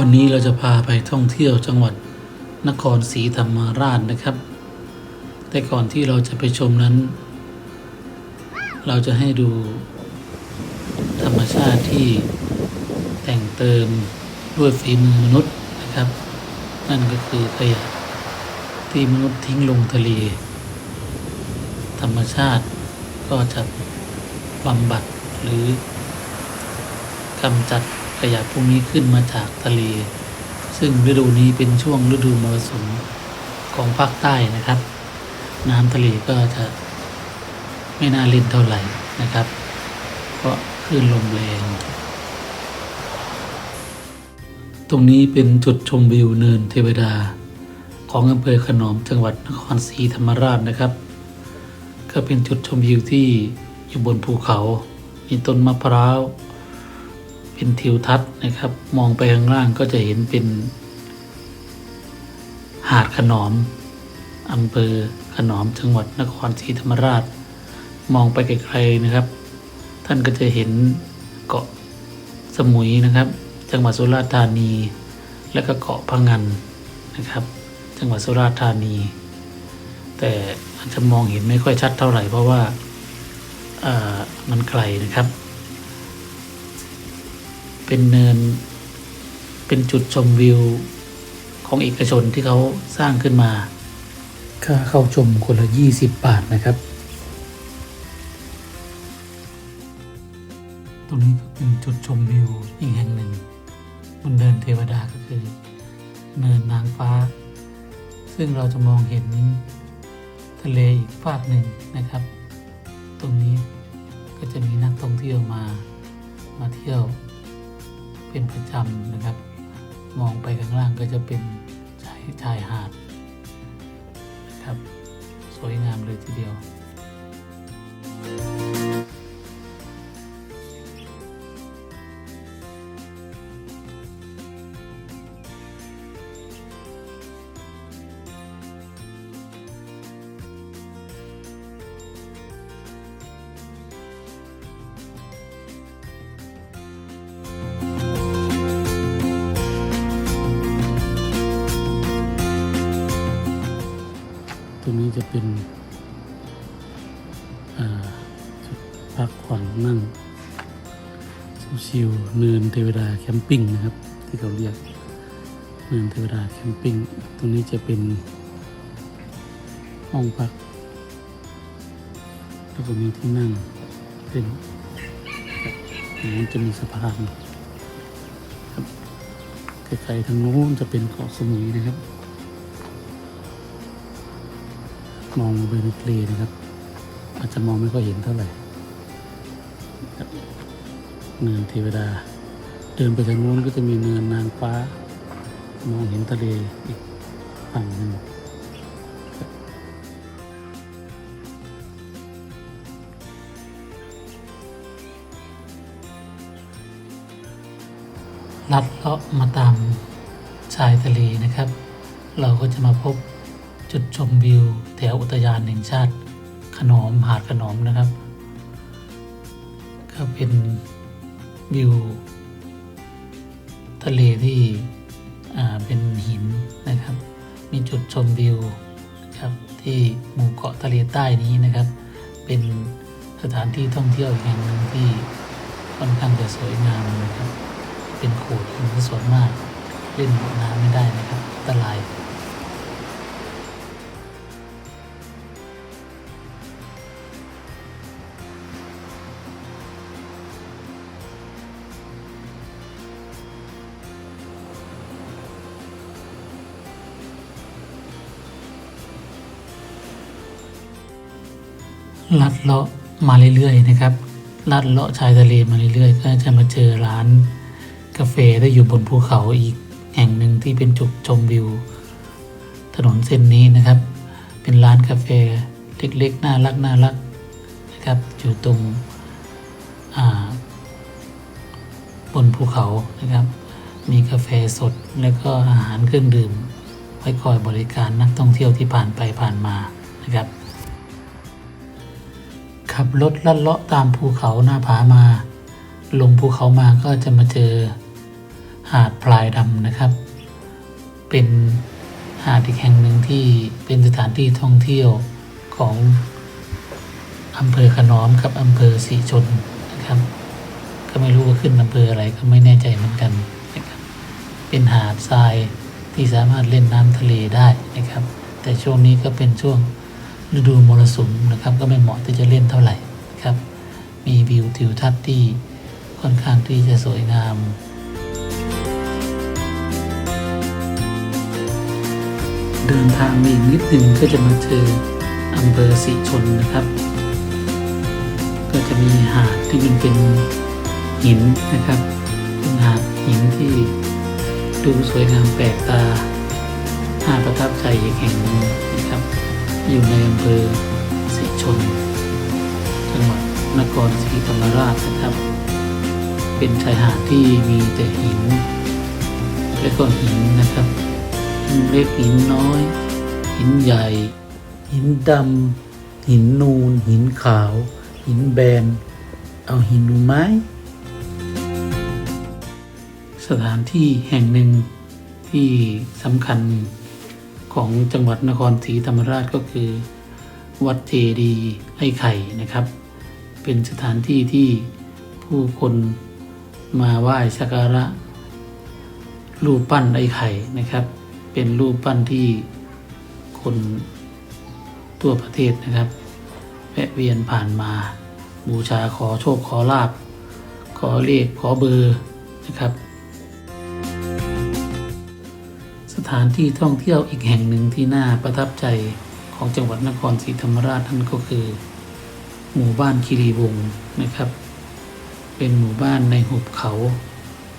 วันนี้เราจะพาไปท่องเที่ยวจังหวัดนครศรีธรรมราชนะครับ แต่ก่อนที่เราจะไปชมนั้น เราจะให้ดูธรรมชาติที่แต่งเติมด้วยฝีมือมนุษย์นะครับ นั่นก็คือขยะที่มนุษย์ทิ้งลงทะเล ธรรมชาติก็จะบำบัดหรือกำจัด ขยะพวกนี้ขึ้นมาจากทะเล ซึ่งฤดูนี้เป็นช่วงฤดูมรสุมของภาคใต้นะครับ น้ำทะเลก็จะไม่น่าเล่นเท่าไหร่นะครับ เพราะคลื่นลมแรง ตรงนี้เป็นจุดชมวิวเนินเทวดา ของอำเภอขนอมจังหวัดนครศรีธรรมราชนะครับ ก็เป็นจุดชมวิวที่อยู่บนภูเขา มีต้นมะพร้าว เป็นทิวทัศน์นะครับ มองไปข้างล่างก็จะเห็นเป็นหาดขนอมอำเภอขนอมจังหวัดนครศรีธรรมราช มองไปไกลๆนะครับ ท่านก็จะเห็นเกาะสมุยนะครับ จังหวัดสุราษฎร์ธานี และก็เกาะพังงันนะครับ จังหวัดสุราษฎร์ธานี แต่อาจจะมองเห็นไม่ค่อยชัดเท่าไหร่เพราะว่ามันไกลนะครับ เป็นเนิน เป็นจุดชมวิวของเอกชนที่เขาสร้างขึ้นมา ค่าเข้าชมคนละยี่สิบบาทนะครับ ตรงนี้ก็เป็นจุดชมวิวอีกแห่งหนึ่งบนเนินเทวดาก็คือ เนินนางฟ้า ซึ่งเราจะมองเห็นทะเลอีกฝากหนึ่งนะครับ ตรงนี้ก็จะมีนักท่องเที่ยวมามาเที่ยว เป็นประจำนะครับ มองไปข้างล่างก็จะเป็นชายชายหาดนะครับ สวยงามเลยทีเดียว ชิวๆเนินเทวดาแคมปิ้งนะครับ ที่เขาเรียกเนินเทวดาแคมปิ้งตรงนี้จะเป็นห้องพักแล้วก็มีที่นั่งเป็นตรงนู้นจะมีสะพานครับไกลๆทางโน้นจะเป็นเกาะสมุยนะครับ มองไปในทะเลนะครับ อาจจะมองไม่ค่อยเห็นเท่าไหร่ เนินเทวดา เดินไปทางนู้นก็จะมีเนินนางฟ้า มองเห็นทะเลอีกฝั่งหนึ่งลัดเลาะมาตามชายทะเลนะครับ เราก็จะมาพบจุดชมวิว แถวอุทยานแห่งชาติ ขนอมหาดขนอมนะครับ ก็เป็น วิวทะเลที่เป็นหินนะครับ มีจุดชมวิวครับที่หมู่เกาะทะเลใต้นี้นะครับ เป็นสถานที่ท่องเที่ยวอีกแห่งหนึ่งที่ค่อนข้างจะสวยงามนะครับ เป็นโขดหินส่วนมาก เล่นน้ำไม่ได้นะครับอันตราย ลัดเลาะมาเรื่อยๆนะครับ ลัดเลาะชายทะเลมาเรื่อยๆ ก็จะมาเจอร้านกาแฟที่อยู่บนภูเขาอีกแห่งหนึ่งที่เป็นจุดชมวิว ถนนเส้นนี้นะครับ เป็นร้านกาแฟเล็กๆน่ารักน่ารักนะครับอยู่ตรงบนภูเขานะครับ มีกาแฟสดแล้วก็อาหารเครื่องดื่ม ไว้คอยบริการนักท่องเที่ยวที่ผ่านไปผ่านมานะครับ ขับรถลัดเลาะตามภูเขาหน้าผามา ลงภูเขามาก็จะมาเจอหาดพลายดำนะครับ เป็นหาดอีกแห่งหนึ่งที่เป็นสถานที่ท่องเที่ยวของอำเภอขนอมกับอำเภอสีชนนะครับ ก็ไม่รู้ว่าขึ้นอำเภออะไรก็ไม่แน่ใจเหมือนกันนะครับ เป็นหาดทรายที่สามารถเล่นน้ำทะเลได้นะครับ แต่ช่วงนี้ก็เป็นช่วง ฤดูมรสุมนะครับ ก็ไม่เหมาะที่จะเล่นเท่าไหร่ครับ มีวิวทิวทัศน์ที่ค่อนข้างที่จะสวยงามเดินทางมาอีกนิดหนึ่งก็จะมาเจออำเภอสีชนนะครับ ก็จะมีหาดที่มันเป็นหินนะครับเป็นหาดหินที่ดูสวยงามแปลกตาน่าประทับใจอีกแห่งหนึ่งนะครับ อยู่ในอำเภอสีชน จังหวัดนครศรีธรรมราชนะครับ เป็นชายหาดที่มีแต่หิน และก็หินนะครับหินเล็กหินน้อย หินใหญ่ หินดำหินนูน หินขาว หินแบน เอาหินนูไหมสถานที่แห่งหนึ่งที่สำคัญ ของจังหวัดนครศรีธรรมราชก็คือ วัดเจดีไอ้ไข่นะครับ เป็นสถานที่ที่ผู้คนมาไหว้สักการะ รูปปั้นไอ้ไข่นะครับ เป็นรูปปั้นที่คนทั่วประเทศนะครับแวะเวียนผ่านมาบูชาขอโชคขอลาบ ขอเลขขอเบอร์นะครับ ถานที่ท่องเที่ยวอีกแห่งหนึ่งที่น่าประทับใจของจังหวัดนครศรีธรรมราชนั่นก็คือ หมู่บ้านคีรีวงศ์นะครับ เป็นหมู่บ้านในหุบเขา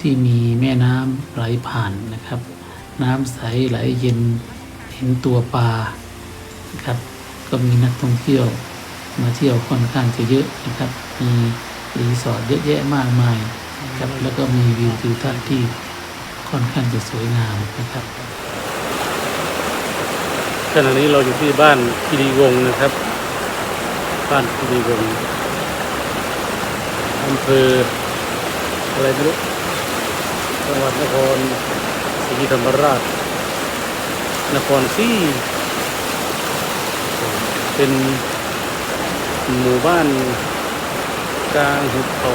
ที่มีแม่น้ำไหลผ่านนะครับ น้ำใสไหลเย็นเห็นตัวปลานะครับ ก็มีนักท่องเที่ยวมาเที่ยวค่อนข้างจะเยอะนะครับ มีรีสอร์ทเยอะแยะมากมายนะครับแล้วก็มีวิวทิวทัศน์ที่ค่อนข้างจะสวยงามนะครับ ขณะนี้เราอยู่ที่บ้านคีรีวงศ์นะครับ บ้านคีรีวงศ์อำเภออะไรไม่รู้จังหวัดนครศรีธรรมราช นครศรีเป็นหมู่บ้านกลางหุบเขา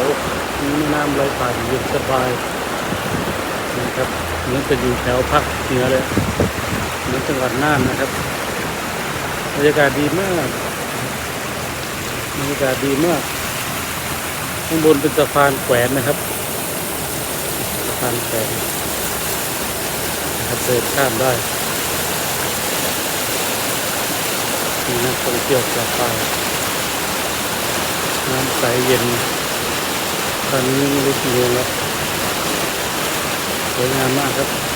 มีน้ำไหลผ่านเย็นสบายนะครับเหมือนจะอยู่แถวภาคเหนือเลย เหมือนจังหวัดน่านนะครับบรรยากาศดีมากบรรยากาศดีมาก ข้างบนเป็นสะพานแขวนนะครับสะพานแขวนนะครับเดินข้ามได้มีนักท่องเที่ยวกลับไปน้ำใสเย็น ตอนนี้ไม่รู้กี่โมงแล้วสวยงามมากครับ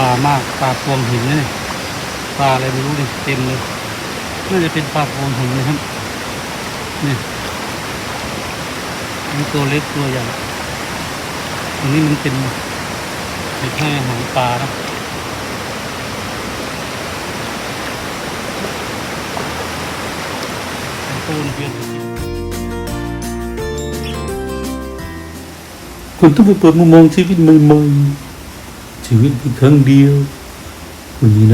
ลามากปลาพวงหินนี่ปลาอะไรไม่รู้เนี่ยเต็มเลยน่าจะเป็นปลาพวงหินนะครับนี่มีตัวเล็กตัวใหญ่อันนี้มันเป็นเป็นให้อาหารปลานะูนเพียนคุณต้องไปเปิดมุมมองชีวิตใหม่ๆ ชีวิตมีครั้งเดียวคุณมีห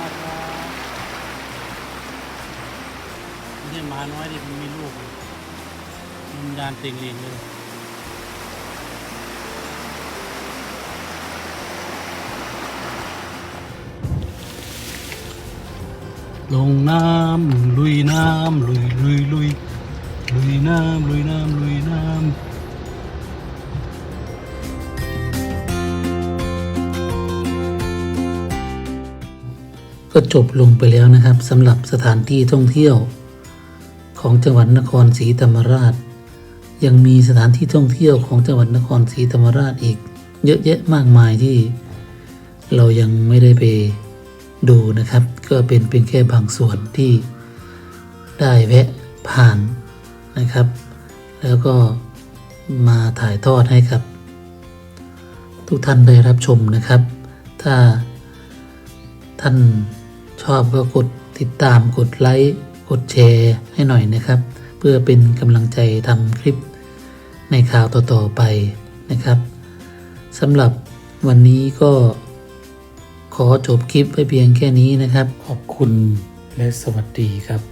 มาครับไม่หมาน้อยดิมันมีลูกมันดานติงเลงเลยลงน้ำลุยน้ำลุยลุยลุยลุยน้ำลุยน้ำลุยน้ำ ก็จบลงไปแล้วนะครับสำหรับสถานที่ท่องเที่ยว ของจังหวัดนครศรีธรรมราช ยังมีสถานที่ท่องเที่ยวของจังหวัดนครศรีธรรมราชอีก เยอะแยะมากมายที่ เรายังไม่ได้ไปดูนะครับ ก็เป็นเพียงแค่บางส่วนที่ได้แวะผ่านนะครับ แล้วก็มาถ่ายทอดให้กับ ทุกท่านได้รับชมนะครับ ถ้าท่าน ชอบก็กดติดตามกดไลค์กดแชร์ให้หน่อยนะครับ เพื่อเป็นกำลังใจทำคลิปในข่าวต่อๆไปนะครับสำหรับวันนี้ก็ขอจบคลิปไว้เพียงแค่นี้นะครับ ขอบคุณและสวัสดีครับ